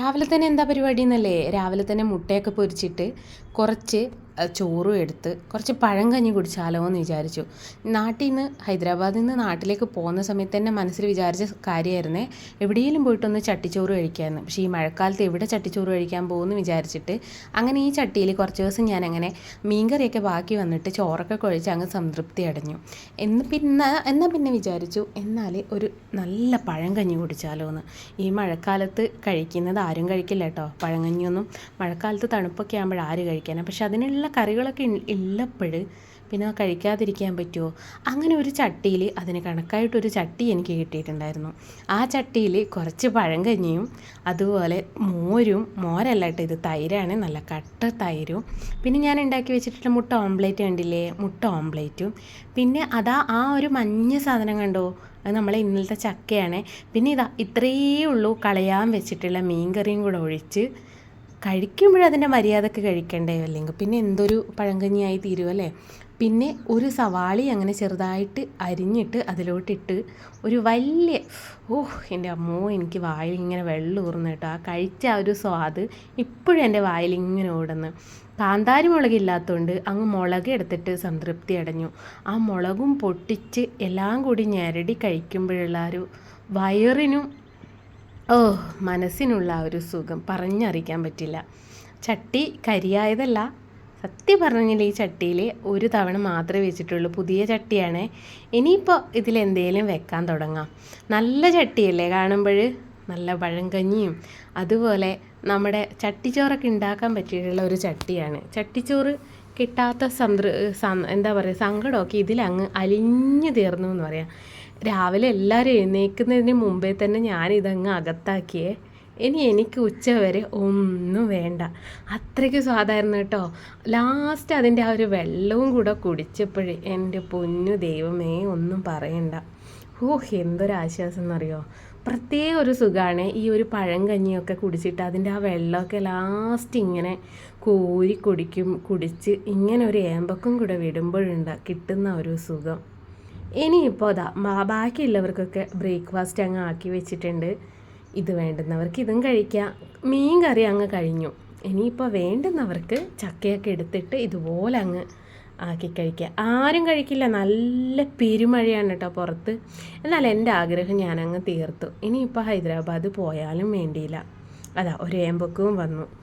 രാവിലെ തന്നെ എന്താ പരിപാടി എന്നല്ലേ രാവിലെ തന്നെ മുട്ടയൊക്കെ പൊരിച്ചിട്ട് കുറച്ച് ചോറും എടുത്ത് കുറച്ച് പഴം കഞ്ഞി കുടിച്ചാലോ എന്ന് വിചാരിച്ചു. നാട്ടിൽ നിന്ന് ഹൈദരാബാദിൽ നിന്ന് നാട്ടിലേക്ക് പോകുന്ന സമയത്ത് തന്നെ മനസ്സിൽ വിചാരിച്ച കാര്യമായിരുന്നേ എവിടെയെങ്കിലും പോയിട്ടൊന്ന് ചട്ടിച്ചോറ് കഴിക്കാമെന്ന് പക്ഷേ ഈ മഴക്കാലത്ത് എവിടെ ചട്ടിച്ചോറ് കഴിക്കാൻ പോകുമെന്ന് വിചാരിച്ചിട്ട് അങ്ങനെ ഈ ചട്ടിയിൽ കുറച്ച് ദിവസം ഞാൻ അങ്ങനെ മീൻകറിയൊക്കെ ബാക്കി വന്നിട്ട് ചോറൊക്കെ കുഴച്ച് അങ്ങ് സംതൃപ്തി അടഞ്ഞു. എന്ന് പിന്നെ എന്നാൽ പിന്നെ വിചാരിച്ചു എന്നാൽ ഒരു നല്ല പഴം കഞ്ഞി കുടിച്ചാലോ എന്ന് ഈ മഴക്കാലത്ത് കഴിക്കുന്നത് ആരും കഴിക്കില്ല കേട്ടോ. പഴം കഞ്ഞിയൊന്നും മഴക്കാലത്ത് തണുപ്പൊക്കെ ആകുമ്പോൾ ആര് കഴിക്കാനാണ് പക്ഷെ അതിനുള്ള കറികളൊക്കെ ഉള്ളപ്പോൾ പിന്നെ കഴിക്കാതിരിക്കാൻ പറ്റുമോ അങ്ങനെ ഒരു ചട്ടിയിൽ അതിന് കണക്കായിട്ടൊരു ചട്ടി എനിക്ക് കിട്ടിയിട്ടുണ്ടായിരുന്നു. ആ ചട്ടിയിൽ കുറച്ച് പഴങ്കഞ്ഞിയും അതുപോലെ മോരും മോരല്ല കേട്ടോ ഇത് തൈരാണ് നല്ല കട്ട തൈരും. പിന്നെ ഞാൻ ഉണ്ടാക്കി വെച്ചിട്ടുള്ള മുട്ട ഓംപ്ലേറ്റ് കണ്ടില്ലേ? മുട്ട ഓംപ്ലേറ്റും. പിന്നെ അതാ ആ ഒരു മഞ്ഞ സാധനം കണ്ടോ? അത് നമ്മളെ ഇന്നലത്തെ ചക്കയാണ്. പിന്നെ ഇതാ ഇത്രയേ ഉള്ളൂ. കളയാൻ വെച്ചിട്ടുള്ള മീൻ കറിയും കൂടെ ഒഴിച്ച് കഴിക്കുമ്പോഴതിന്റെ മര്യാദയ്ക്ക് കഴിക്കണ്ടേ അല്ലെങ്കിൽ പിന്നെ എന്തൊരു പഴങ്കഞ്ഞിയായി തീരുമല്ലേ പിന്നെ ഒരു സവാളി അങ്ങനെ ചെറുതായിട്ട് അരിഞ്ഞിട്ട് അതിലോട്ടിട്ട് ഒരു വലിയ ഓഹ് എന്റെ അമ്മോ എനിക്ക് വായിൽ ഇങ്ങനെ വെള്ളം ഊർന്നു കേട്ടോ. ആ കഴിച്ച ആ ഒരു സ്വാദ് ഇപ്പോഴും എന്റെ വായിൽ ഇങ്ങനെ ഓടുന്നു. കാന്താരി മുളകില്ലാത്തതുകൊണ്ട് അങ്ങ് മുളക് എടുത്തിട്ട് സംതൃപ്തി അടഞ്ഞു. ആ മുളകും പൊട്ടിച്ച് എല്ലാം കൂടി ഞെരടി കഴിക്കുമ്പോഴുള്ള ഒരു വയറിനും ഓ മനസ്സിനുള്ള ആ ഒരു സുഖം. പറഞ്ഞറിയിക്കാൻ പറ്റില്ല. ചട്ടി കരിയായതല്ല. സത്യം പറഞ്ഞാൽ ഈ ചട്ടിയിൽ ഒരു തവണ മാത്രമേ വെച്ചിട്ടുള്ളൂ. പുതിയ ചട്ടിയാണ്. ഇനിയിപ്പോൾ ഇതിലെന്തേലും വെക്കാൻ തുടങ്ങാം. നല്ല ചട്ടിയല്ലേ കാണുമ്പോൾ നല്ല പഴങ്കഞ്ഞിയും അതുപോലെ നമ്മുടെ ചട്ടിച്ചോറൊക്കെ ഉണ്ടാക്കാൻ പറ്റിയിട്ടുള്ള ഒരു ചട്ടിയാണ്. ചട്ടിച്ചോറ് കിട്ടാത്ത സന്ത എന്താ പറയുക സങ്കടമൊക്കെ ഇതിലങ്ങ് അലിഞ്ഞു തീർന്നു എന്ന് പറയാം. രാവിലെ എല്ലാവരും എഴുന്നേൽക്കുന്നതിന് മുമ്പേ തന്നെ ഞാനിതങ്ങ് അകത്താക്കിയേ. ഇനി എനിക്ക് ഉച്ച വരെ ഒന്നും വേണ്ട. അത്രയ്ക്ക് സ്വാദായിരുന്നു കേട്ടോ. ലാസ്റ്റ് അതിന്റെ ആ ഒരു വെള്ളവും കൂടെ കുടിച്ചപ്പോഴേ എന്റെ പൊന്നു ദൈവമേ ഒന്നും പറയണ്ട. ഓ എന്തൊരാശ്വാസം എന്നറിയോ? പ്രത്യേക ഒരു സുഖമാണ് ഈ ഒരു പഴം കഞ്ഞിയൊക്കെ കുടിച്ചിട്ട് അതിന്റെ ആ വെള്ളമൊക്കെ ലാസ്റ്റ് ഇങ്ങനെ കോരി കുടിക്കും കുടിച്ച് ഇങ്ങനെ ഒരു ഏമ്പക്കം കൂടെ വിടുമ്പോഴുണ്ട് കിട്ടുന്ന ഒരു സുഖം. ഇനിയിപ്പോൾ അതാ ബാക്കിയുള്ളവർക്കൊക്കെ ബ്രേക്ക്ഫാസ്റ്റ് അങ്ങ് ആക്കി വെച്ചിട്ടുണ്ട്. ഇത് വേണ്ടുന്നവർക്ക് ഇതും കഴിക്കാം. മീൻ കറി അങ്ങ് കഴിഞ്ഞു. ഇനിയിപ്പോൾ വേണ്ടുന്നവർക്ക് ചക്കയൊക്കെ എടുത്തിട്ട് ഇതുപോലെ അങ്ങ് ആക്കി കഴിക്കുക ആരും കഴിക്കില്ല. നല്ല പെരുമഴയാണ് കേട്ടോ പുറത്ത്. എന്നാൽ എന്റെ ആഗ്രഹം ഞാനങ്ങ് തീർത്തു. ഇനിയിപ്പോൾ ഹൈദരാബാദ് പോയാലും വേണ്ടിയില്ല. അതാ ഒരു ഏമ്പക്കവും വന്നു.